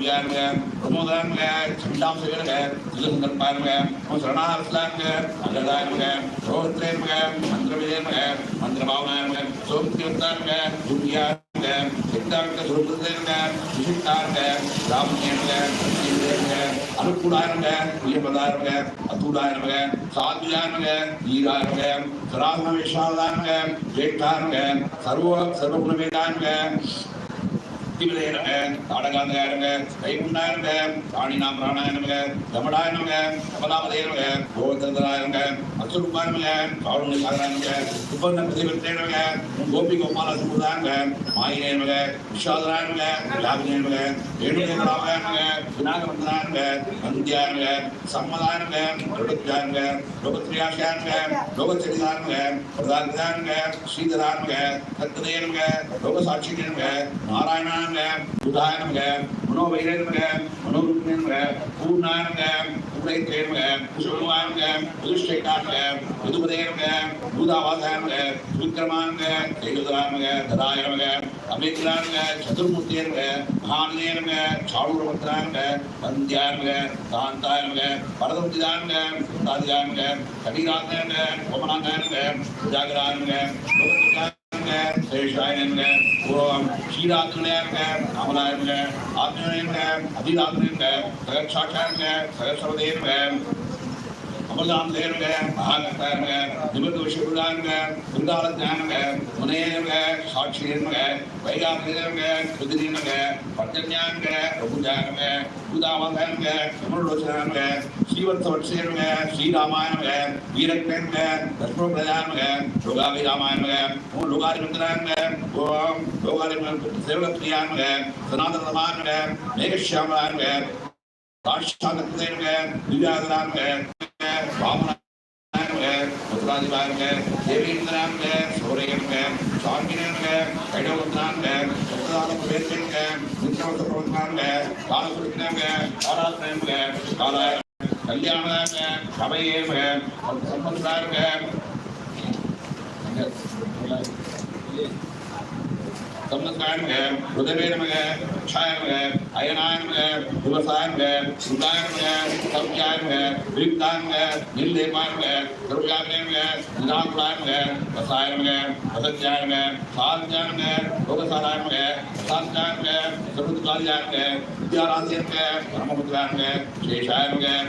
गए प्रमोदन गए श्याम सेवन गए सुंदर पार गए और शरणार स्लान गए अगरदाय गए रोहत्रेन गए मंत्र विजयन गए मंत्र भावनाय गए सोम कीर्तन गए दुनिया गए सिद्धांत स्वरूपदेव गए विशिष्टार गए रामचेन गए गए अनुकूलाय गए प्रियपदाय गए अतुलाय गए साधुयान गए वीराय गए सराधन विशालान गए ज्येष्ठान गए सर्व सर्वगुण वेदान गए அத்தூடாருங்க சாத்வியாருங்க ஈராருங்க சராசன விஷாதாருங்க ஜேஷ்டாருங்க சர்வ சர்வகுணவேதாருங்க திவிலையனங்க தாடகாந்தகாரங்க கைகுண்டாயனங்க ராணிநாம் பிராணாயனங்க தமடாயனங்க கமலாமதேனங்க கோவந்தராயனங்க அசுருமானங்க காவலங்க சாதனாயனங்க உப்பந்த பிரதிபத்தேனங்க கோபி கோபால சமுதாயங்க மாயினேனங்க விஷாதராயனங்க வியாபினேனங்க ஏழுநேகராமங்க விநாயகமந்தனாயனங்க நந்தியாயனங்க சம்மதாயனங்க லோகத்யாயனங்க லோகத்ரியாசியாயனங்க லோகச்சரிதாயனங்க பிரதானங்க ஸ்ரீதராயனங்க சத்ததேனங்க லோகசாட்சியனங்க நாராயணானங்க புதாயனங்க மனோவைரங்க மனோருப்பனங்க பூர்ணாயனங்க பூரைத்தேனங்க குசுமானங்க புதுஷ்டைக்கானங்க புதுபதேனங்க பூதாவாசாயனங்க விக்ரமானங்க தேகுதரானங்க ததாயனங்க அமித்ரானங்க சதுர்மூர்த்தியனங்க மகானேனங்க சாளூரபத்ரானங்க வந்தியானங்க காந்தாயனங்க பரதமுதிதானங்க தாதியானங்க கடிராத்தனங்க கோமனாங்க சேஷாயனங்க ஓம் ஸ்ரீராத்மனேங்க அமலாயங்க ஆத்மனேங்க அதிராத்மனேங்க சகசாட்சாங்க சகசவதேங்க அமர்தாம் தேருங்க மகாகத்தாருங்க நிமிர்ந்த விஷயங்க பிருந்தாலத்தானுங்க முனையங்க சாட்சியங்க வைகாமியங்க குதிரினுங்க பட்டஞானுங்க ரகுஜானுங்க जीवन संवत्सर में श्री रामायण में वीरकन में दशमो प्रधान में लोगावी रामायण में वो लोगारी मंत्रायण में वो लोगारी सेवक क्रियान में सनातन रामायण में मेघश्याम रामायण में साक्षात कृष्ण में है, में वामनायण में है, में देवेंद्रान में सौरेयन में है, में कैडवंत्रान में है, में चित्रवत प्रवचनान में है, में आराधन में कालायण கருணாயகாயனமக பத்மஸ்ரேகாயனமக பத்மபாகியாயனமக கன்யானுங்க அவன்யானுங்க குணோதுரானுங்க தர்மசாட்சியனுங்க குருஷேட்டானுங்க தேவாயனங்க தேவாசுரந்தானுங்க அசுரபயந்தானுங்க ஓம் ஓம் தேவாதிவானுங்க தேவஸ்ரீனுங்க தேவாசுரப்புதானுங்க சர்வதேவானுங்க சக்கினி சார்ந்தவானேனுங்க அனுத்தமானுங்க மனசேனுங்க புத்தேனுங்க அலங்காரானுங்க பிரகிருதேனுங்க புருஷானுங்க அவ்யானுங்க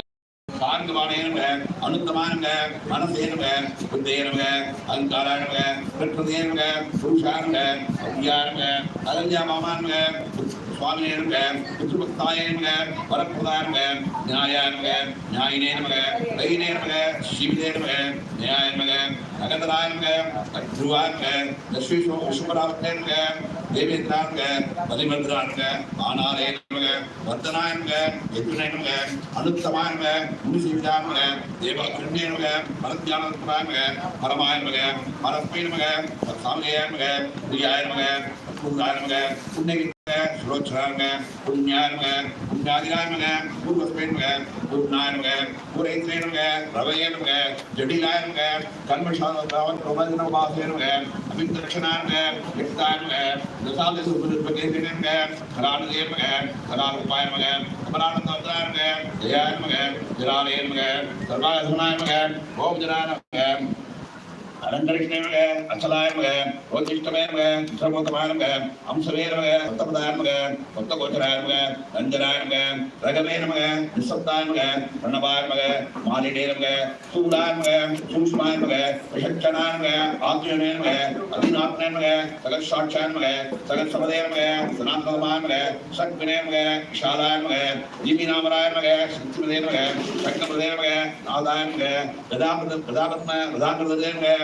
சர்வாயசனாயனுங்க ஓம் அலங்கரிஷ்ணேனுங்க அச்சலாயனுங்க ஓதிஷ்டமேனுங்க சிரமோத்தமானுங்க அம்சவேனுங்க சத்தபதாயனுங்க கொத்த கோச்சராயனுங்க ரஞ்சனாயனுங்க ரகவேனுங்க நிசப்தாயனுங்க பிரணவாயனுங்க மாலிடேனுங்க சூடாயனுங்க சூஷ்மாயனுங்க விஷட்சனாயனுங்க ஆத்மீயனேனுங்க அதிநாத்மேனுங்க சகசாட்சாயனுங்க சகசமதேனுங்க சனாந்தமாயனுங்க சக்வினேனுங்க விஷாலாயனுங்க ஜீவிநாமராயனுங்க சக்திமதேனுங்க சக்னமதேனுங்க நாதாயனுங்க பிரதாபத பிரதாபத்ம பிரதாகிருதேனுங்க இனிகாய நமக நிர்விகல்பாய நமக சித்ரூபாய நமக யுதாதாய நமக சனாதனாய நமக சகசாட்சாய நமக சதமுக்திய நமக ஜனப்பிரபாய நமக நமக நமக நமக நமக நமக கிரகவதே கிருஷ்ணாய நமக சமந்தாய நமக அனந்தராசனாய நமக அதரசுத்ரே நமக அக்ஷய அக்ஷயாய நமக ரூதாய நமக ரூத்துதாய நமக பிரமர்பாய நமக பிரஹத் தர்மதேவக தனாகமாய நமக ரெண்டகன்பானமக ஜோதிஷ்வதேனமக சுலதாராயணமக ஓம் அலங்கரிஷ்ணேமக அச்சலாயமக ரோஜிஷ்டமேமக சுசமோகமானமக அம்சவேரமக உத்தமதாயமக உத்தகோச்சராயமக ரஞ்சனாயமக ரகவேரமக நிசப்தாயமக பிரணவாயமக மாலிடேரமக சூடாயமக சூஷ்மாயமக விஷக்ஷனாயமக ஆத்மேமக அதிநாத்மேமக சகசாட்சாயமக சகசமதேரமக சனாந்தமாயமக சக்வினேமக விஷாலாயமக ஜீவிநாமராயமக சக்திமதேரமக சக்கமதேரமக நாதாயமக பிரதாபத்ம பிரதாபத்ம பிரதாகிருதேமக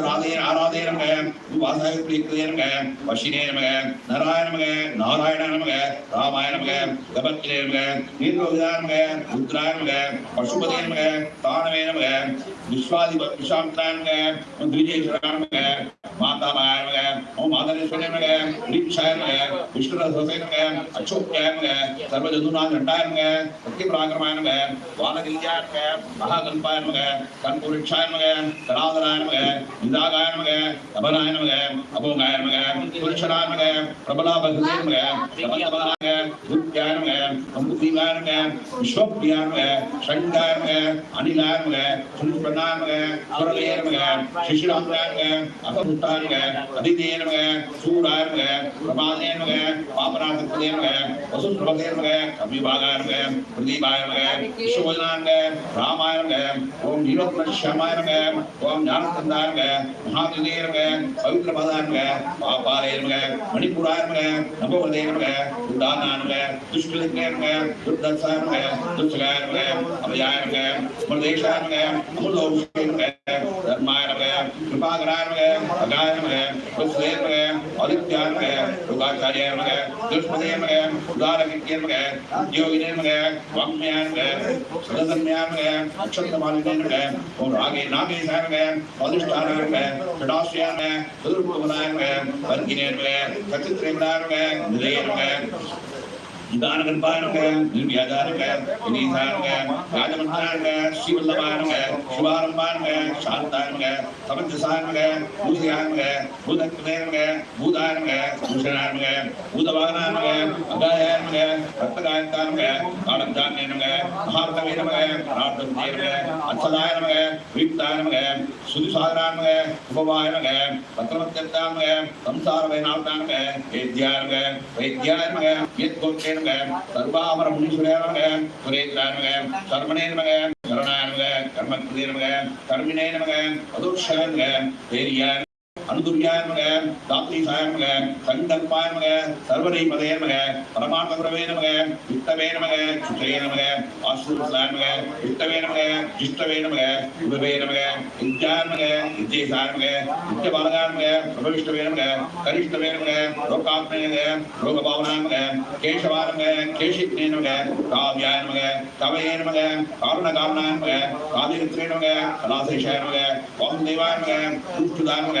ராதே ஆராதேனமக ஓம் வாசாய பிரியதேனமக வஷினே நமக நாராயணமக நாராயண நமக ராமாய நமக கபத்திலே நமக நீர்லோகிதானமக ருத்ராயணமக பசுபதே நமக தானவே நமக விஸ்வாதி விஷாந்தாய நமக शांताबाय नमः ओम आदरेश्वराय नमः दीक्षाय नमः विष्णुनाथ होते नमः अशोकाय नमः सर्वजदुनाथ घंटाय नमः भक्ति पराक्रमाय नमः वानगिल्याय नमः महागणपाय नमः कनपुरिक्षाय नमः कराधराय नमः निदागाय नमः अभनाय नमः अभोगाय नमः पुरुषराय नमः प्रबला भक्ति नमः रमतबाय दुर्गाय नमः अम्बुदीवाय नमः विश्वप्रियाय नमः शंडाय नमः अनिलाय नमः सुंदरनाय नमः अरलेय नमः शिशिराय நமக அதிதே நமக சூடாய நமக பிரமாதே நமக பாபநாசத்தே நமக வசுப்பிரபதே நமக கவிபாகாய நமக பிரதீபாய நமக விஸ்வபஜனாய நமக ராமாய நமக ஓம் நீலோத்மஷமாய நமக ஓம் ஞானத்தந்தாய நமக மகாதிதே நமக பவித்ரபதாய நமக பாபாலே நமக மணிபுராய நமக நபவதே நமக உதானாய நமக துஷ்டலிங்கே நமக துர்தர்சாய நமக துர்சகாய நமக அபயாய நமக அமர்தேஷாய நமக அமுலோஷே நமக தர்மாய நமக கிருபாகராய நமக அகாய है वसुदेव है, आदित्यान है योगाचार्य है दुष्मदेव है उदारकित्यम है योगिनेम है वाम्यान है सदसम्यान है अक्षतमालिनेम है, और आगे नागेशान है अधिष्ठान है चटाश्यान है, चतुर्भुवनायन है अर्गिनेम है सचित्रेमनायन है निलेम है। நமக நிலைய நமக நிதானகன்பாயனக நிர்வியாதானக வினீதானக ராஜமந்தானக ஸ்ரீவல்லபானக சிவாரம்பானக சாந்தானக சமஞ்சசானக பூஜையானக பூதக்தேனக பூதானக பூஷணானக பூதவாகனானக அகாயானக ரத்தகாயந்தானக காலந்தானக மகார்த்தவேனக ரார்த்தந்தேனக அச்சதாயனக வீக்தானக சுதிசாதனானக உபவாயனக பத்திரமத்தியத்தானக சம்சாரவேனாத்தானக வேத்யானக வைத்யானக யத்கோட்டேனக சர்வாமர முனீஸ்வரேனக சுரேந்திரானக சர்மணே நமக சரணாய நமக கர்மக்கிருதே நமக கர்மிணே நமக அதோஷாய நமக பேரியாய அனுதுரியாய நமக தாத்ரீசாய நமக சங்கல்பாய நமக சர்வதை பதே நமக பரமாத்ம குரவே நமக வித்தவே நமக சுத்தவே நமக ஆசுரசாய நமக வித்தவே நமக ஜிஷ்டவே நமக உபவே நமக வித்யாய நமக வித்யேசாய நமக நித்யபாலகாய நமக பிரபவிஷ்டவே நமக கரிஷ்டவே நமக லோகாத்மே நமக லோகபாவனாய நமக கேசவாய நமக கேஷித்னே நமக காவ்யாய நமக கவயே நமக காரணகாமனாய நமக காதிகத்ரே நமக கலாசேஷாய நமக வாசுதேவாய நமக துஷ்டுதாய நமக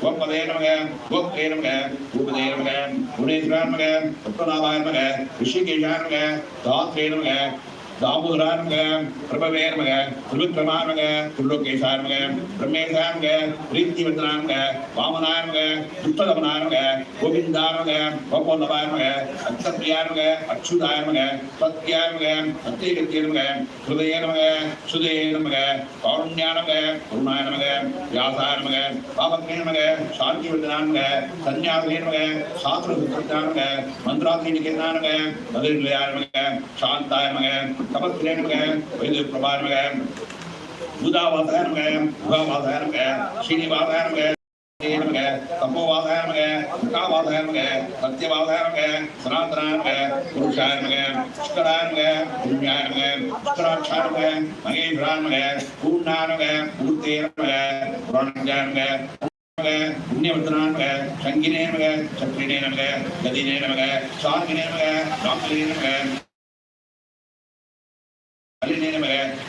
கோப்பதே நமக கோப்தே நமக பூபதே நமக புவனேஸ்வராய நமக பத்மநாபாய நமக ரிஷிகேஷாய நமக தாத்ரே நமக தாமோதராய நமக பிரபவே நமக திரிவிக்ரமாய நமக திருலோகேஷாய நமக பிரம்மேஷாய நமக பிரீத்திவர்த்தனாய நமக வாமனாய நமக துஷ்டதமனாய நமக கோவிந்தாய நமக கோபோல்லபாய நமக அச்சப்பிரியாய நமக சாஸ்திர சுத்திரத்தாய நமக மந்திராசிரியாய நமக மதுரியாய நமக சாந்தாய நமக தபஸ்ரே நமக வைத்திய பிரபாய நமக பூதாவாசாய நமக முகாவாசாய நமக ஸ்ரீனிவாசாய நமக நமக தப்போவாசாய நமக முகாவாசாய நமக சத்தியவாசாய நமக சனாதனாய நமக புருஷாய நமக புஷ்கராய நமக புண்ணியாய நமக புஷ்கராட்சாய நமக மகேஸ்வராய நமக பூர்ணாய நமக மூர்த்தே நமக புராணாய நமக புண்ணியவர்த்தனாய நமக சங்கினே நமக சத்ரினே நமக கதினே நமக சாங்கினே நமக ராமலே நமக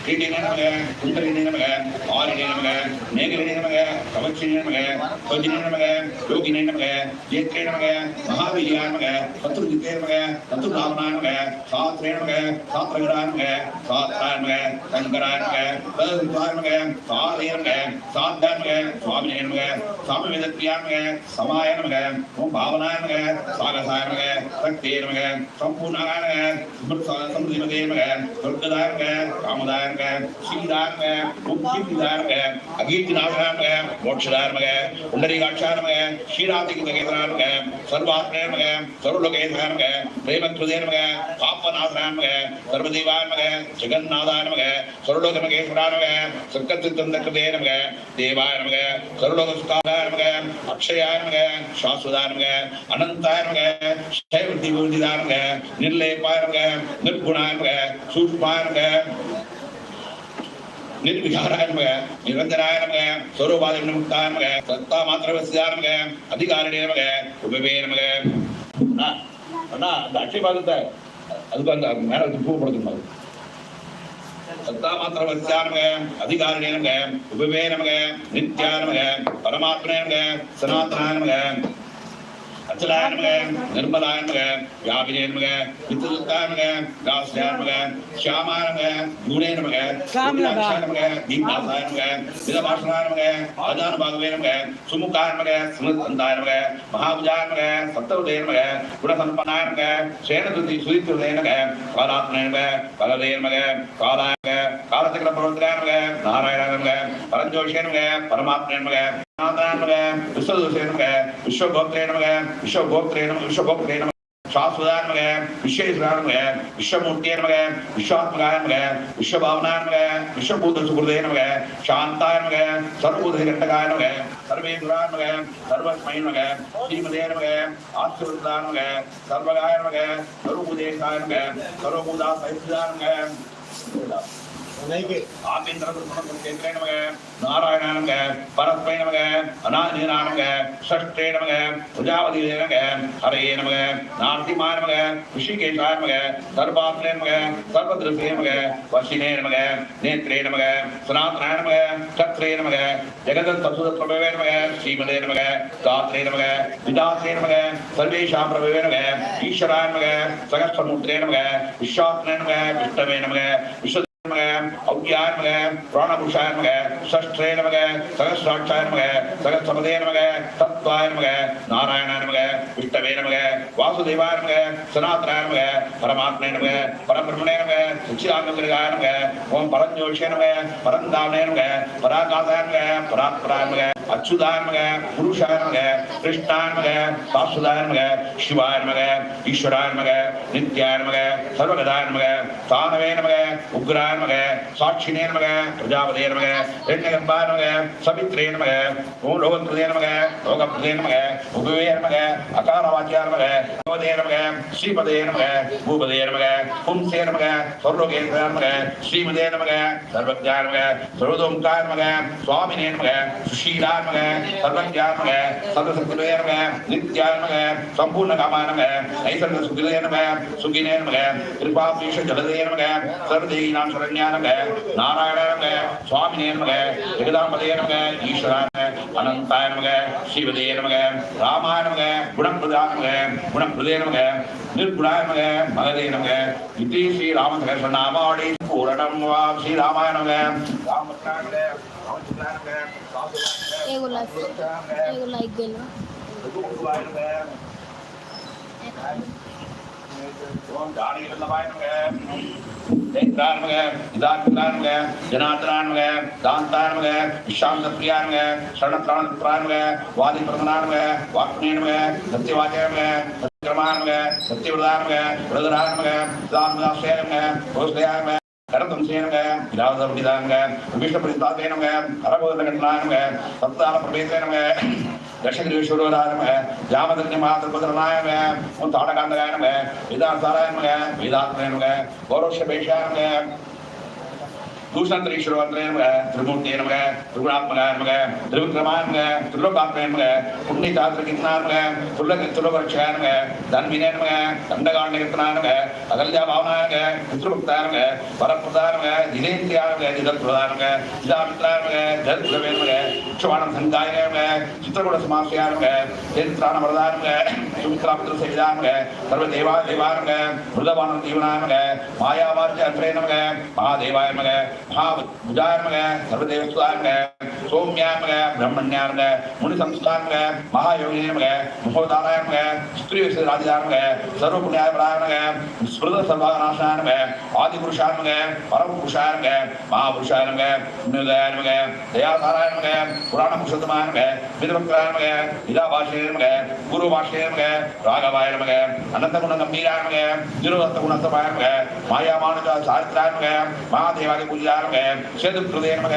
அலினே நமக குண்டலினே நமக ஆரினே நமக மேகலினே நமக கவச்சினே நமக கொஜினே நமக யோகினே நமக ஜேத்ரே நமக மகாவீரியா நமக சத்ருஜித்தே நமக சத்ருநாமனா நமக சாஸ்திரே நமக சாஸ்திரகரா நமக சாஸ்திரா நமக சங்கரா நமக பதவித்வா நமக சாதே நமக சாத்தா நமக சுவாமினே நமக சாமவேதத்ரியா நமக சமாய நமக ஓம் நமக சாகசாய நமக சக்தே நமக சம்பூர்ணாய நமக நமக நமக காமதாய நமக ஸ்ரீதாய நமக முக்திதாய நமக அகீர்த்திநாதாய நமக மோட்சதாய நமக புண்டரீகாட்சாய நமக ஸ்ரீராதிகேந்திராய நமக சர்வாத்மே நமக சர்வலோகேந்திராய நமக பிரேமத்ருதே நமக பாப்பநாதனாய அக்ஷயாரமக சாஸ்வதாரமக அனந்தாரமக ஜெகநாதாய நமக சர்வலோகமகேஸ்வராய நமக சர்க்கத்திருத்தந்தகிருதே ನಿರ್ವಿಕಾರಾಯ ನಮಗ ನಿರಂತರಾಯ ನಮಗ ಸ್ವರೂಪಾದ ಮುಕ್ತಾಯ ನಮಗ ಸತ್ತಾ ಮಾತ್ರ ನಮಗ ಅಧಿಕಾರಣೆ ನಮಗ ಉಪವೇ ನಮಗ ಅಣ್ಣ ಅದು ಆಕ್ಷೇಪ ಆಗುತ್ತೆ ಅದಕ್ಕೆ ಅಂತ ಮೇಲೆ ಭೂ ಕೊಡ್ತೀನಿ ನಾವು ಸತ್ತಾ ಮಾತ್ರ ವಸ್ಯಾ ನಮಗ ಅಧಿಕಾರಣೆ ನಮಗ ಉಪವೇ ನಮಗ ನಿತ್ಯ ನಮಗ ಪರಮಾತ್ಮನೇ ನಮಗ ಸನಾತನ ನಮಗ அச்சலாய நமக நிர்மலாய நமக வியாபினே நமக வித்துதுத்தாய நமக காசியாய நமக ஷியாமாய நமக குணே நமக காமலகா. நமக தீப்தாசாய நமக விதபாஷனாய நமக ஆஜான பாகவே நமக சுமுகாய நமக சுமந்தந்தாய நமக மகாபுஜாய நமக சத்தவதே நமக குணசம்பன்னாய நமக சேனதுதி சுதித்துதே நமக காலாத்மனே நமக பலதே நமக காலாய நமக காலசக்கர பிரவர்த்தனாய நமக நாராயணாய நமக பரஞ்சோஷே நமக பரமாத்மனே நமக நாதாய நமக விஸ்வகோத்ரே நமக விஸ்வகோத்ரே நமக விஸ்வகோத்ரே நமக சாஸ்வதாய நமக விஸ்வேஸ்வராய நமக விஸ்வமூர்த்தியே நமக விஸ்வாத்மகாய நமக விஸ்வபாவனாய நமக விஸ்வபூத சுகிருதே நமக சாந்தாய நமக சர்வபூத கண்டகாய நமக சர்வேஸ்வராய நமக சர்வஸ்மை நமக ஸ்ரீமதே நமக ஆசிர்வதாய நமக சர்வகாய நமக சர்வபூதேசாய நமக சர்வபூதா சைதாய நமக ஆபேந்திர கேந்திரே நமக நாராயண நமக பரஸ்மை நமக அநாதினா நமக ஷஷ்டே நமக பிரஜாபதி நமக ஹரே நமக நாரசிம்மா நமக ரிஷிகேஷாய நமக சர்வாத்மே நமக சர்வதிருஷ்டே நமக வசினே நமக நேத்ரே நமக சனாதனாய நமக சத்ரே நமக ஜெகதத் தசுத பிரபவே நமக ஸ்ரீமதே நமக தாத்ரே நமக விதாசே நமக சர்வேஷாம் பிரபவே நமக ஈஸ்வராய நமக சகஸ்ரமூர்த்தே நமக விஸ்வாத்மே நமக விஷ்ணவே நமக விஸ்வ நமக அவ்யாய நமக பிராணபுஷாய சஷ்டே நமக சகசிராட்சாய நமக சகசிரமதே நமக தத்வாய நமக நாராயணாய நமக விஷ்ணவே நமக வாசுதேவாய நமக சனாதனாய நமக பரமாத்மே நமக பரபிரமணே நமக சச்சிதானந்தகாய நமக ஓம் பரஞ்சோஷே நமக பரந்தாமே நமக பராகாசாய நமக பராத்பராய நமக அச்சுதாய நமக புருஷாய நமக கிருஷ்ணாய நமக சாஸ்வதாய நமக சிவாய நமக ஈஸ்வராய நமக நித்யாய நமக சர்வகதாய நமக தானவே நமக உக்ராய நமக சாட்சினே நமக பிரஜாபதே நமக ரெண்டகம்பாய நமக சவித்ரே நமக ஓம் லோகத்ருதே நமக லோகப்ரதே நமக உபவே நமக அகாரவாச்சியா நமக பகவதே நமக ஸ்ரீபதே நமக பூபதே நமக பும்சே நமக சொர்லோகேந்திர நமக ஸ்ரீமதே நமக சர்வஜா நமக சர்வதோமுகாய நமக சுவாமினே நமக சுஷீலா நமக சர்வஜா நமக சர்வசக்திவே நமக நித்யா நமக சம்பூர்ண காமாய நமக ஐசர்க சுகிதே நமக சுகினே நமக கிருபாபீஷ ஜலதே நமக சர்வதேகி நாம் நமக நாராயண நமக சுவாமினே நமக ஜெகதாம்பதே நமக ஈஸ்வரா நமக அனந்தாய நமக ஸ்ரீவதே நமக ராமாய நமக குணப்பிரதா நமக குணப்பிரதே நமக நிர்குணாய நமக மகதே நமக இதி ஸ்ரீ ராமசகர்ஷ நாமாவளி பூரணம் வா ஸ்ரீ ராமாய நமக ராமபத்ராய நமக ஓம் ஜானகி வல்லபாய நமக நேத்ராய நமக இதாத்மகாய நமக விஷாந்த பிரியா நமக சரணத்ராணத்ராய வாதி பிரதனாய நமக வாக்னே நமக சத்தியவாச்சய நமக சத்தியமாய நமக சத்தியவிரதாய நமக விரதராய நமக விஷ்ணு சத்தான பிரபேசே நமக தசகிரீஸ்வராய நமக உன் தாடகாந்தகாய நமக வேதாந்தாராய நமக வேதாத்மனே நமக கௌரவ பேஷாய நமக பூஷணத்திரீஸ்வரவந்தே நமக திருமூர்த்தியே நமக திருகுணாத்மகா நமக திருவிக்ரமா நமக திருலோகாத்மே நமக புண்ணிய சாஸ்திரகிருஷ்ணாய நமக துல்லக துலகரட்சகாய நமக தன்வினே நமக தண்டகாண்டகிருத்தனாய நமக அகல்யா பாவனா நமக பித்ருபக்தா நமக பரப்பிரதாய நமக தினேந்திரியாய நமக திதத்வதா நமக திதாமித்ரா நமக ஜத்குலவே நமக உட்சவாணம் சங்காய நமக சித்திரகுட சமாசியா நமக தேந்திரான வரதா நமக சுமித்ராபுத்திர சேவிதாய நமக சர்வ தேவா தேவா நமக மிருதவானம் தீவனா நமக மாயாவார்த்தி அத்ரே நமக மகாதேவாய நமக மகாபுஜாய நமக சர்வதேவஸ்தாய நமக சோம்யாய முனி சம்ஸ்கார நமக மகாயோகினே ஸ்திரீ ராஜிதாய நமக சர்வபுண்ணியாய பராய நமக ஸ்மிருத சர்வாநாசாய ஆதி ஆதிபுருஷாய பரம பரமபுருஷாய நமக மகாபுருஷாய நமக புராண புருஷோத்தமாய நமக விதவக்ராய நமக இதாபாஷே குரு பாஷே நமக அனந்த குண கம்பீராய திருவத்த குணத்தமாய நமக மாயாமானுஜ சாரித்ராய மகாதேவாதி பூஜாய சேது கிருதே நமக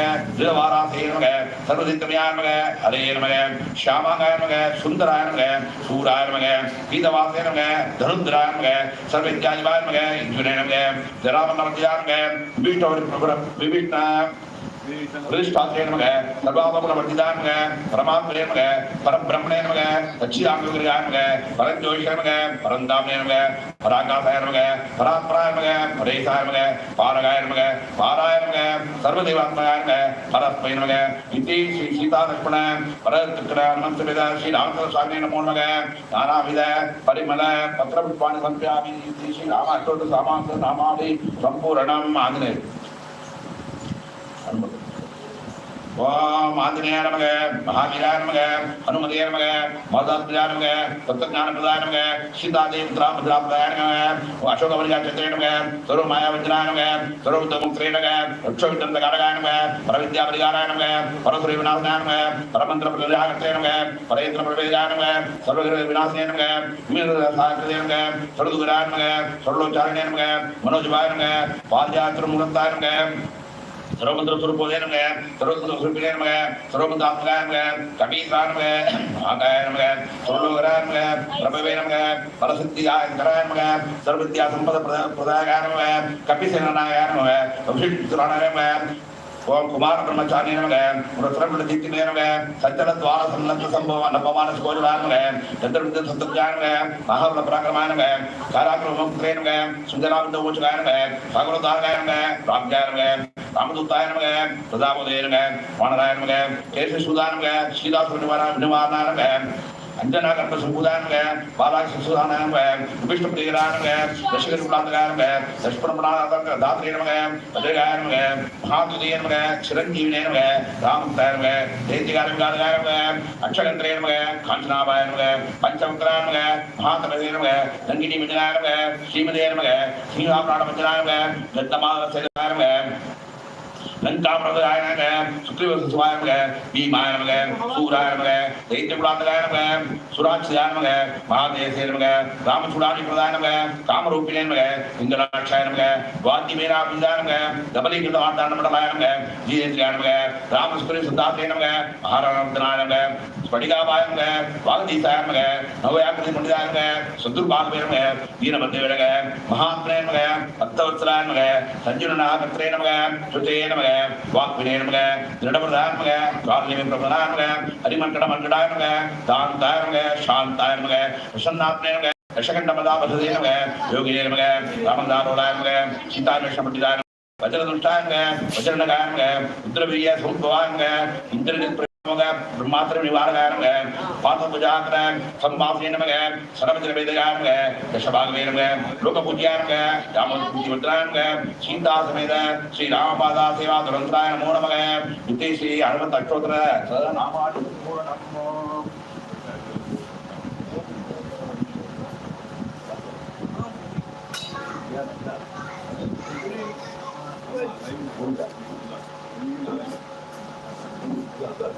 திருவாராசே நமக சர்வதித்தமயாய நமக ஹரே நமக ஷியாமாங்காய நமக சுந்தராய நமக சூராய நமக கீதவாசே நமக தருந்திராய நமக சர்வவித்யாதிவாய நமக இந்துனே நமக ஜராமன்னமத்தியாய நமக விபீஷ்ண விபீஷ்ண பிரதிஷ்டாத்ரே நமக சர்வாபகுண நமக பரமாத்மனே நமக பரபிரம்மணே நமக தட்சிதாம்பிகாய நமக பரஞ்சோஷே நமக பரந்தாமனே நமக பராகாசாய நமக பராத்மராய நமக பரேசாய நமக பாரகாய நமக பாராய சர்வதேவாத்மகாங்க பரஸ்மை நமக. இத்தி ஸ்ரீ சீதா லக்ஷ்மண பரத்துக்கட அனந்தவித ஸ்ரீ ராமச்சந்திர சுவாமி நமோ நமக. நானாவித பரிமள பத்திர சம்பியாமி ஸ்ரீ ராம அஷ்டோத்த சம்பூரணம். ஆஞ்சநேயர். ஓம் ஆஞ்சநேய நமக மகாவீரா நமக ஹனுமதே நமக மதாத்மஜா நமக தத்துவஞான பிரதாய நமக சீதாதேவி முத்ராமுத்ராபதாய நமக அசோகவரியா சந்திரே நமக சர்வ மாயாவஜ்ராய நமக சர்வமுக்திரே நமக ரட்சவித்தந்த காரகாய நமக பரவித்யா பரிகாராய நமக பரசுரை விநாசனாய நமக பரமந்திர பிரஜாகத்தே நமக பரேந்திர பிரவேதாய நமக சர்வகிர விநாசனே நமக விமீர சாகிருதே நமக சர்வதுகராய நமக சர்வலோச்சாரணே நமக மனோஜபாய நமக பாரியாத்திர மூலத்தாய நமக சர்வமந்திர சுரூபோதே நமக சர்வமந்திர சுரூபினே நமக சர்வமந்திர ஆத்மகா நமக கபீசாய நமக ஆகாய நமக சர்வலோகராய நமக பிரபவே நமக பரசக்தியாய கராய நமக சர்வவித்யா சம்பத பிரதாகா நமக கபிசேனாய நமக அபிஷேக்திரானாய நமக ஓம் குமார பிரம்மச்சாரி நமக. ருத்ரபிட தீர்த்தி நமக. சஞ்சல துவார சம்லந்த சம்பவம் நம்பமான ஸ்கோஜுடா நமக. சந்திரவிந்த மகாபல பராக்கிரமானுங்க நமக. புத்திரேனுங்க முக்திரே நமக. சுந்தராவிந்த ஊச்சகாய நமக. சகலதாகாய நமக. ராம்ஜாய நமக. ராமதூத்தாய நமக. பிரதாபோதய நமக. வானராய நமக கேசசூதாய நமக சீதாசுர அஞ்சனா கர்ப்ப சம்பூதானங்க பாலாஜி சுசுதானங்க விஷ்ணு பிரியரானுங்க தசகர் குலாந்தகானங்க தஷ்பரமணாதங்க தாத்ரே நமக பத்ரகாயனங்க மகாதுதே ராமத்தாருங்க சிரஞ்சீவினே நமக ராமத்தாயனங்க பஞ்சமுத்திரானுங்க அக்ஷகந்திரே நமக காஞ்சனாபாய நமக பஞ்சமுத்திரானங்க மகாதபதே நங்கினி மிஞ்சனானங்க ஸ்ரீமதே ஸ்ரீராமநாட மஞ்சனானங்க கத்தமாக சேதானங்க லங்காபிரதாய நமக சுக்ரீவசுவாய நமக பீமாய நமக சூராய நமக தைத்தியகுலாந்தகாய நமக சுராட்சியாய நமக மகாதேசே நமக ராமசுடாணி பிரதாய நமக காமரூபிணே நமக இங்கராட்சாய நமக வாத்திமேரா பிந்தாய நமக கபலீகிருத வார்த்தான மண்டலாய நமக ஜீரேந்திரியாய நமக ராமசுக்ரி சுத்தாசே நமக மகாராணாய நமக ஸ்படிகாபாய நமக வாகதீசாய நமக நவயாக்கிருதி மண்டிதாய நமக சதுர்பாகவே நமக வீரபத்தே நமக மகாத்மனே நமக பக்தவத்சலாய நமக சஞ்சுனநாகத்ரே நமக சுதே நமக வாக்வினே நமக திருடபிரதாய நமக கார்லிமே பிரபதாய நமக ஹரிமண்டட மண்டடாய நமக தாந்தாய நமக சாந்தாய நமக பிரசன்னாத்மே நமக தசகண்டமதா பததே நமக யோகினே நமக ராமதாரோடாய நமக சீதான்வேஷ பண்டிதாய நமக வஜ்ரதுஷ்டாய நமக ब्रह्मात्र निवारक पार्थ पूजाक संवासी नमः सर्वजन वेदयाम दशभागवे नमः लोक पूज्याम दामोद पूज्य मंत्राम चिंता समेत श्री राम पादा सेवा दुरंताय नमो नमः इति श्री हनुमत अष्टोत्तर सदनामादि नमो Yeah,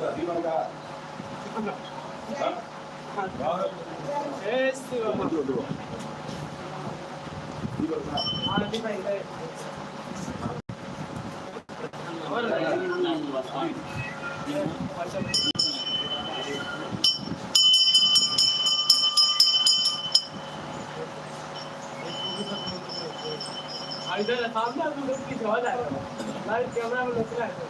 का जीवन का इधर सामने आप लोग की जवाब आएगा रहा लाइट कैमरा में लग रहा है।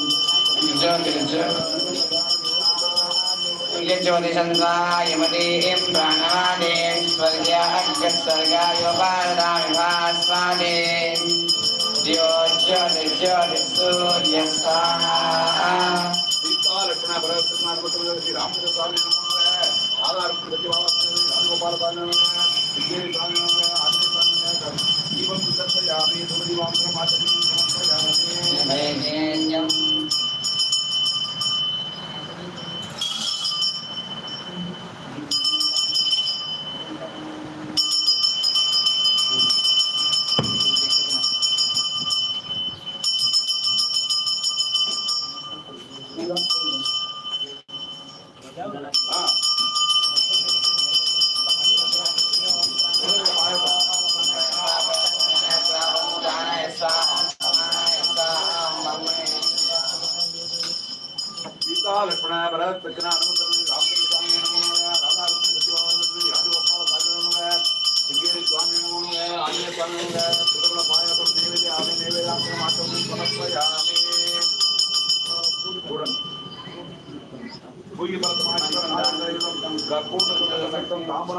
ज्योतिषन्द्रायमदीं प्राणवादीं स्वर्गाग्रस्वर्गाय पारदामि भास्वादे ज्यो ज्योतिर्ज्योतिसूर्यः स्वाहा रामचन्द्र स्वामी नमः ஆதாரம் ராஜகோபாலபாலன் விஜயபாலன் ஆசிரியர் தீபம் சர்வையாமி தொகுதி மாத்திரம் ஆசிரியர்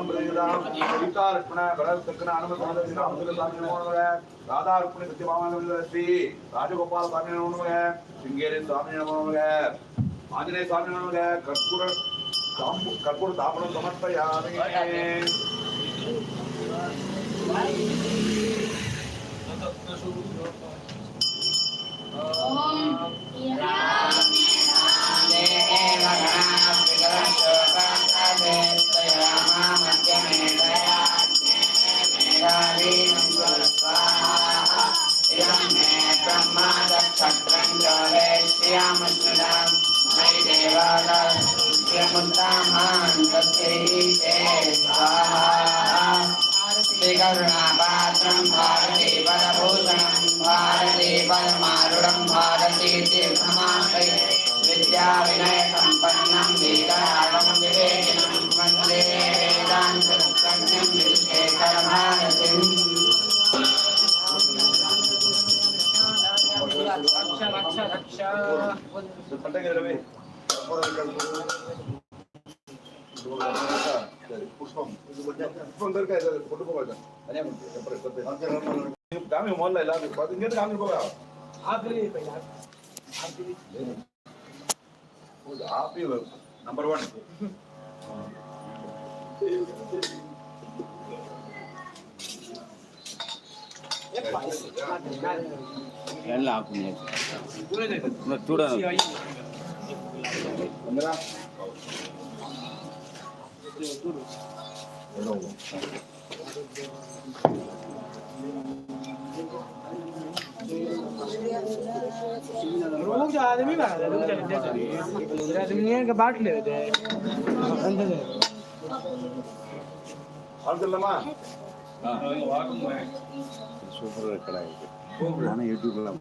பிரதியுதாம் கவிதா ருக்மண பலருக்குன அனுமதி ராமசுர சாமி நமோ ராதா ருக்மணி சத்யபாமன ஸ்ரீ ராஜகோபால சாமி நமோ சிங்கேரி சாமி ஆஞ்சநேய சாமி கற்பூர கற்பூர தாம்பரம் சமர்ப்பயாமி. ஓம் ராமே ராமே ராமே ज्योतिष्यामश्नुदां मयि देवालयमुद्दामान् तस्यै ते स्वाहा श्रीकरुणापात्रं भारती परभूषणं भारती परमारुणं भारती तीर्थमाश्रय विद्याविनयसम्पन्नं वीतरागं विवेकिनं वन्दे वेदान्तसंज्ञं विशेखरभारतिम् காமி முதல்ல எல்லாரும் இங்க இருந்து காமி போக ஆப்பி நம்பர் ஒன் எல்லாம் ஆஃப் பண்ணியாச்சு சூட रोज आदमी ना रोज आदमी आदमी का बाट ले दे हाल चलना हां वाकम है சூப்பராக கடை இருக்குது நானும் யூடியூப்லாம்